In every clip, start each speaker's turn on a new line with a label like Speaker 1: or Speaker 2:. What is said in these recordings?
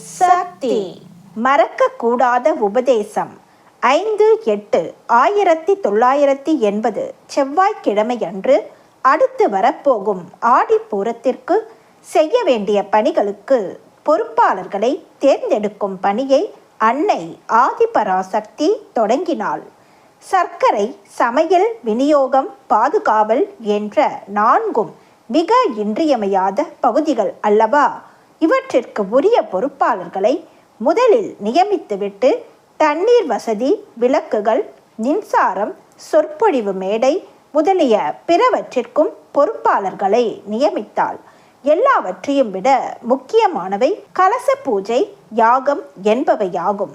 Speaker 1: சக்தி. மறக்கக்கூடாத உபதேசம். ஐந்து எட்டு ஆயிரத்தி தொள்ளாயிரத்தி எண்பது செவ்வாய்க்கிழமையன்று அடுத்து வரப்போகும் ஆடிப்பூரத்திற்கு செய்ய வேண்டிய பணிகளுக்கு பொறுப்பாளர்களை தேர்ந்தெடுக்கும் பணியை அன்னை ஆதிபராசக்தி தொடங்கினாள். சர்க்கரை சமையல் விநியோகம் பாதுகாவல் என்ற நான்கும் மிக இன்றியமையாத பகுதிகள் அல்லவா? இவற்றிற்கு உரிய பொறுப்பாளர்களை முதலில் நியமித்துவிட்டு தண்ணீர் வசதி விளக்குகள் மின்சாரம் சொற்பொழிவு மேடை முதலிய பிறவற்றிற்கும் பொறுப்பாளர்களை நியமித்தால் எல்லாவற்றையும் விட முக்கியமானவை கலச பூஜை யாகம் என்பவையாகும்.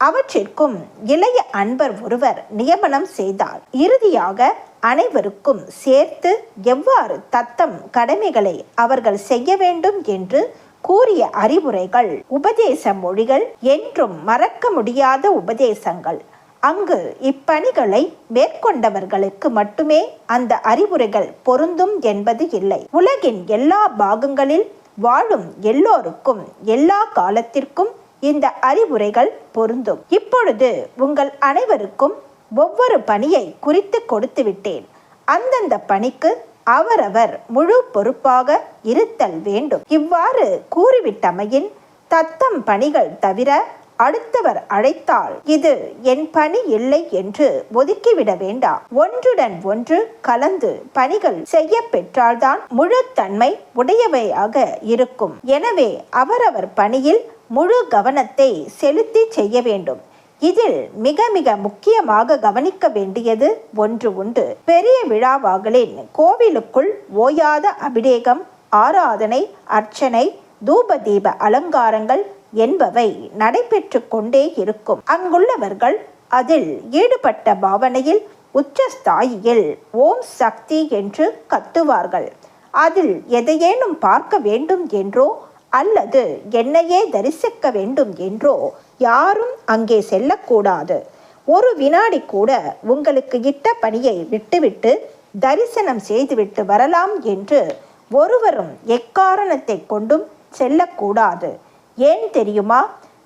Speaker 1: அவற்றிற்கும் இளைய அன்பர் ஒருவர் நியமனம் செய்தார். இறுதியாக அனைவருக்கும் சேர்த்து எவ்வாறு தத்தம் கடமைகளை அவர்கள் செய்ய வேண்டும் என்று கூறிய அறிவுரைகள் உபதேச மொழிகள் என்றும் மறக்க முடியாத உபதேசங்கள். அங்கு இப்பணிகளை மேற்கொண்டவர்களுக்கு மட்டுமே அந்த அறிவுரைகள் பொருந்தும் என்பது இல்லை. உலகின் எல்லா பாகங்களில் வாழும் எல்லோருக்கும் எல்லா காலத்திற்கும் இந்த அறிவுரைகள் பொருந்தும். இப்பொழுது உங்கள் அனைவருக்கும் ஒவ்வொரு பணியை குறித்து கொடுத்து விட்டேன் அந்தந்த பணிக்கு அவரவர் முழு பொறுப்பாக இருத்தல் வேண்டும். இவ்வாறு கூறிவிட்டமையின் தத்தம் பணிகள் தவிர அடுத்தவர் அழைத்தால் இது என் பணி இல்லை என்று ஒதுக்கிவிட வேண்டாம். ஒன்றுடன் ஒன்று கலந்து பணிகள் செய்ய பெற்றால்தான் முழு தன்மை உடையவையாக இருக்கும். எனவே அவரவர் பணியில் முழு கவனத்தை செலுத்தி செய்ய வேண்டும். இதில் மிக மிக முக்கியமாக கவனிக்க வேண்டியது ஒன்று உண்டு. பெரிய விழாவாகலின் கோவிலுக்குள் ஓயாத அபிடேகம் ஆராதனை அர்ச்சனை தூப தீப அலங்காரங்கள் என்பவை நடைபெற்று கொண்டே இருக்கும். அங்குள்ளவர்கள் அதில் ஈடுபட்ட பாவனையில் உச்சஸ்தாயியில் ஓம் சக்தி என்று கத்துவார்கள். அதில் எதையேனும் பார்க்க வேண்டும் என்றோ அல்லது என்னையே தரிசிக்க வேண்டும் என்றோ யாரும் அங்கே செல்லக்கூடாது. ஒரு வினாடி கூட உங்களுக்கு இட்ட பணியை விட்டுவிட்டு தரிசனம் செய்துவிட்டு வரலாம் என்று ஒருவரும் எக்காரணத்தை கொண்டும் செல்லக்கூடாது. ஏன் தெரியுமா?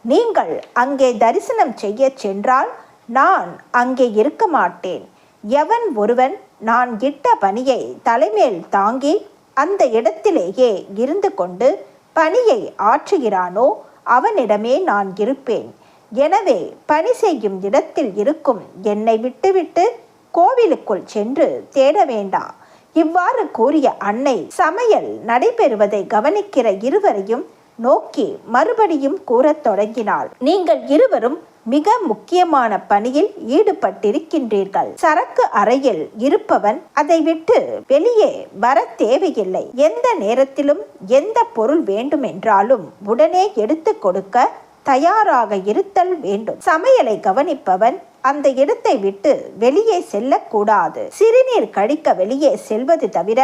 Speaker 1: நீங்கள் அங்கே தரிசனம் செய்ய சென்றால் நான் அங்கே இருக்க மாட்டேன். எவன் ஒருவன் நான் இட்ட பணியை தலைமேல் தாங்கி அந்த இடத்திலேயே இருந்து கொண்டு பணியை ஆற்றுகிறானோ அவனிடமே நான் இருப்பேன். எனவே பணி செய்யும் இடத்தில் இருக்கும் என்னை விட்டுவிட்டு கோவிலுக்குள் சென்று தேட வேண்டாம் இவ்வாறு கூறிய அன்னை சமையல் நடைபெறுவதை கவனிக்கிற இருவரையும் நோக்கி மறுபடியும் கூறத் தொடங்கினாள். நீங்கள் இருவரும் மிக முக்கியமான பணியில் ஈடுபட்டிருக்கின்றீர்கள். சரக்கு அறையில் இருப்பவன் அதை விட்டு வெளியே வர தேவையில்லை. எந்த நேரத்திலும் எந்த பொருள் வேண்டுமென்றாலும் உடனே எடுத்து கொடுக்க தயாராக இருத்தல் வேண்டும். சமையலை கவனிப்பவன் அந்த இடத்தை விட்டு வெளியே செல்லக்கூடாது. சிறுநீர் கழிக்க வெளியே செல்வது தவிர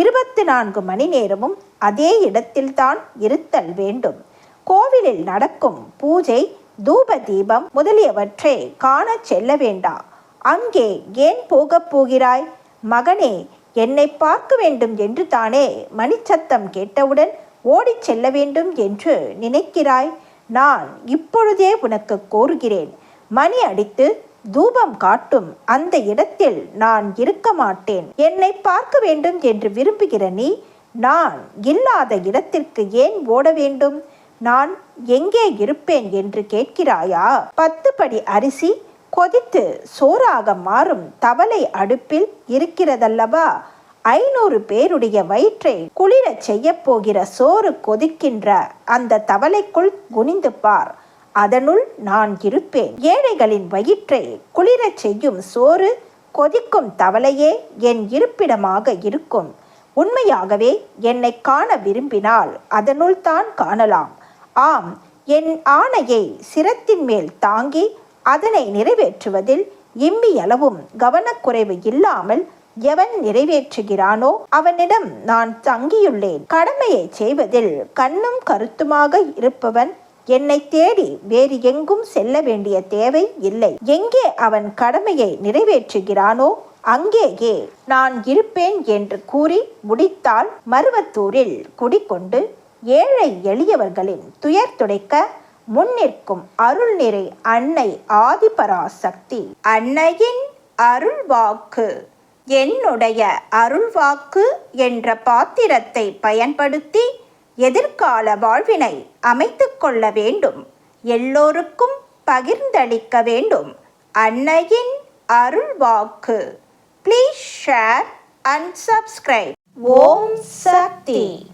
Speaker 1: இருபத்தி நான்கு மணி நேரமும் அதே இடத்தில்தான் இருத்தல் வேண்டும். கோவிலில் நடக்கும் பூஜை தூப தீபம் முதலியவற்றை காண செல்ல வேண்டாம் அங்கே ஏன் போகப் போகிறாய்? மகனே என்னை பார்க்க வேண்டும் என்று தானே மணிச்சத்தம் கேட்டவுடன் ஓடிச் செல்ல வேண்டும் என்று நினைக்கிறாய்? நான் இப்பொழுதே உனக்கு கோருகிறேன். மணி அடித்து தூபம் காட்டும் அந்த இடத்தில் நான் இருக்க மாட்டேன். என்னை பார்க்க வேண்டும் என்று விரும்புகிற நீ நான் இல்லாத இடத்திற்கு ஏன் ஓட வேண்டும்? நான் எங்கே இருப்பேன் என்று கேட்கிறாயா? பத்து படி அரிசி கொதித்து சோறாக மாறும் தவளை அடுப்பில் இருக்கிறதல்லவா? ஐநூறு பேருடைய வயிற்றை குளிரச் செய்ய போகிற சோறு கொதிக்கின்ற அந்த தவளைக்குள் குனிந்து பார். அதனுள் நான் இருப்பேன். ஏழைகளின் வயிற்றை குளிரச் செய்யும் சோறு கொதிக்கும் தவளையே என் இருப்பிடமாக இருக்கும். உண்மையாகவே என்னை காண விரும்பினால் அதனுள் தான் காணலாம். ஆம் என் ஆணையை சிரத்தின் மேல் தாங்கி அதனை நிறைவேற்றுவதில் இம்மியளவும் கவனக்குறைவு இல்லாமல் எவன் நிறைவேற்றுகிறானோ அவனிடம் நான் தங்கியுள்ளேன். கடமையை செய்வதில் கண்ணும் கருத்துமாக இருப்பவன் என்னை தேடி வேறு எங்கும் செல்ல வேண்டிய தேவை இல்லை. எங்கே அவன் கடமையை நிறைவேற்றுகிறானோ அங்கேயே நான் இருப்பேன் என்று கூறி முடித்தால் மருவத்தூரில் குடிக்கொண்டு ஏழை எளியவர்களின் துயர் துடைக்க முன்னிற்கும் அருள் நிறை அன்னை ஆதிபராசக்தி. அன்னையின் அருள்வாக்கு. என்னுடைய அருள்வாக்கு என்ற பாத்திரத்தை பயன்படுத்தி எதிர்கால வாழ்வினை அமைத்து கொள்ள வேண்டும். எல்லோருக்கும் பகிர்ந்தளிக்க வேண்டும். அன்னையின் அருள்வாக்கு. Please share and subscribe Om Shakti.